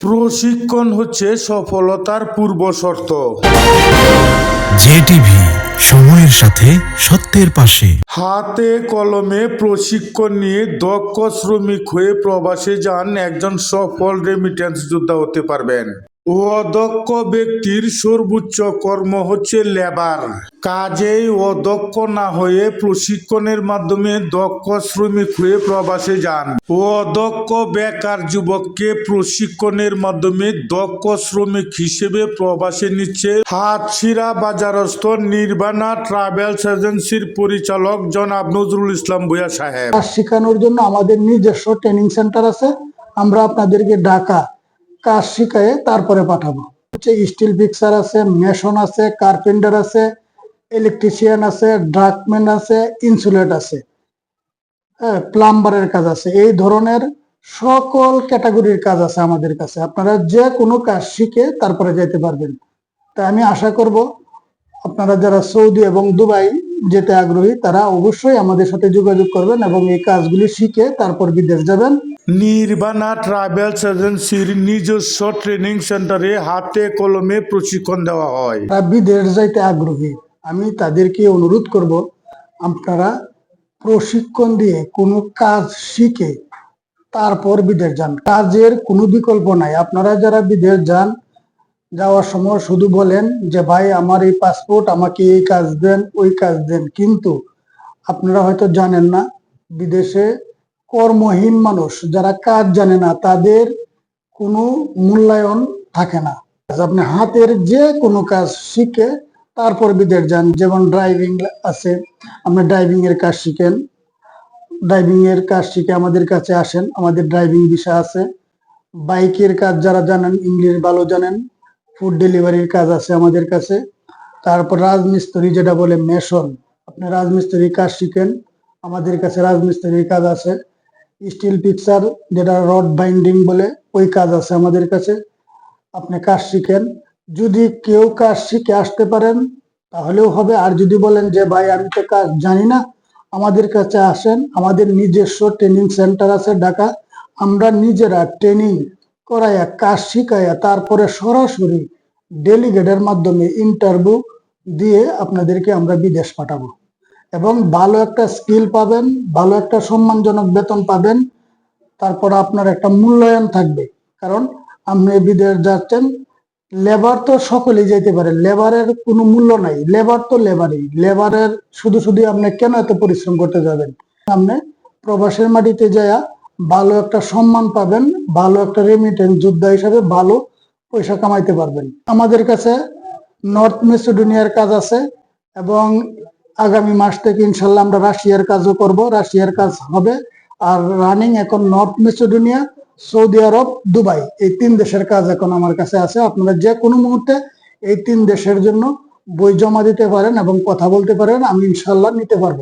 প্রশিক্ষণ হচ্ছে সফলতার পূর্ব শর্ত। জেটিভি সময়ের সাথে সত্যের পাশে। হাতে কলমে প্রশিক্ষণ নিয়ে দক্ষ শ্রমিক হয়ে প্রবাসে যান একজন সফল রেমিটেন্স যোদ্ধা হতে পারবেন। অদক্ষ ব্যক্তির সর্বোচ্চ কর্ম হচ্ছে লেবার। কাজেই অদক্ষ না হয়ে প্রশিক্ষণের মাধ্যমে দক্ষ শ্রমিক হয়ে প্রবাসে যান। অদক্ষ বেকার যুবককে প্রশিক্ষণের মাধ্যমে দক্ষ শ্রমিক হিসেবে প্রবাসে নিচ্ছে। হাতশিরা বাজারস্থ নির্বাণা ট্রাভেলস এজেন্সির পরিচালক জনাব নজরুল ইসলাম ভূয়া সাহেব। শেখানোর জন্য আমাদের নিজস্ব ট্রেনিং সেন্টার আছে। আমরা আপনাদেরকে ঢাকা কাজ শিখায়ে তারপরে পাঠাবো। হচ্ছে স্টিল ফিক্সার আছে মেশন আছে কার্পেন্টার আছে ইলেকট্রিশিয়ান আছে ড্রাগম্যান আছে ইনসুলেট আছে। হ্যাঁ প্লাম্বারের কাজ আছে। এই ধরনের সকল ক্যাটাগরির কাজ আছে আমাদের কাছে। আপনারা যে কোনো কাজ শিখে তারপরে যেতে পারবেন। তাই আমি আশা করব আপনারা যারা সৌদি এবং দুবাই যেতে আগ্রহী তারা অবশ্যই আমাদের সাথে যোগাযোগ করবেন এবং এই কাজগুলি শিখে তারপর বিদেশ যাবেন। নির্বাণা ট্রাভেলস এজেন্সির নিজস্ব ট্রেনিং সেন্টারে হাতে কলমে প্রশিক্ষণ দেওয়া হয়। তারা বিদেশ যাইতে আগ্রহী আমি তাদেরকে অনুরোধ করব আপনারা প্রশিক্ষণ দিয়ে কোনো কাজ শিখে তারপর বিদেশ যান। কাজের কোনো বিকল্প নাই আপনারা যারা বিদেশ যান যাওয়ার সময় শুধু বলেন যে, ভাই, আমার এই পাসপোর্ট আমাকে এই কাজ দেন, ওই কাজ দেন। কিন্তু আপনারা হয়তো জানেন না, বিদেশে কর্মহীন মানুষ, যারা কাজ জানে না, তাদের কোনো মূল্যায়ন থাকে না। আপনি হাতের যে কোনো কাজ শিখে তারপর বিদেশ যান। যেমন ড্রাইভিং আছে, আপনি ড্রাইভিং এর কাজ শিখেন। ড্রাইভিং এর কাজ শিখে আমাদের কাছে আসেন। আমাদের ড্রাইভিং বিষয় আছে। বাইকের কাজ যারা জানেন, ইংলিশ ভালো জানেন। ফুড ডেলিভারির কাজ আছে আমাদের কাছে। তারপর রাজমিস্ত্রি যেটা বলে মেশন, আপনি রাজমিস্ত্রির কাজ শিখেন, আমাদের কাছে রাজমিস্ত্রির কাজ আছে। স্টিল পিকচার যেটা রড বাইন্ডিং বলে, ওই কাজ আছে আমাদের কাছে। আপনি কাজ শিখেন। যদি কেউ কাজ শিখে আসতে পারেন, তাহলেও হবে। আর যদি বলেন যে, ভাই, আমি তো কাজ জানি না, আমাদের কাছে আসেন। আমাদের নিজস্ব ট্রেনিং সেন্টার আছে ঢাকা। আমরা নিজেরা ট্রেনিং করাইয়া কাজ শিখাইয়া তারপরে সরাসরি ডেলিগেটের মাধ্যমে ইন্টারভিউ দিয়ে আপনাদেরকে আমরা বিদেশ পাঠাবো। এবং ভালো একটা স্কিল পাবেন, ভালো একটা সম্মানজনক বেতন পাবেন, তারপর আপনার একটা মূল্যায়ন থাকবে। কারণ আপনি বিদেশ যাচ্ছেন লেবার তো সকলেই যেতে পারে লেবারের কোনো মূল্য নাই। লেবার তো লেবারই লেবারের শুধু শুধু আপনি কেন এত পরিশ্রম করতে যাবেন? আপনি প্রবাসের মাটিতে যায়া ভালো একটা সম্মান পাবেন, ভালো একটা রেমিটেন্স যোদ্ধা হিসাবে ভালো পয়সা কামাইতে পারবেন। আমাদের কাছে নর্থ মেসিডোনিয়ার কাজ আছে এবং আগামী মাস থেকে ইনশাল্লাহ আমরা রাশিয়ার কাজও করব। রাশিয়ার কাজ হবে আর রানিং এখন নর্থ মেসিডোনিয়া সৌদি আরব দুবাই এই তিন দেশের কাজ এখন আমার কাছে আছে। আপনারা যে কোনো মুহূর্তে এই তিন দেশের জন্য বই জমা দিতে পারেন এবং কথা বলতে পারেন, আমি ইনশাল্লাহ নিতে পারব।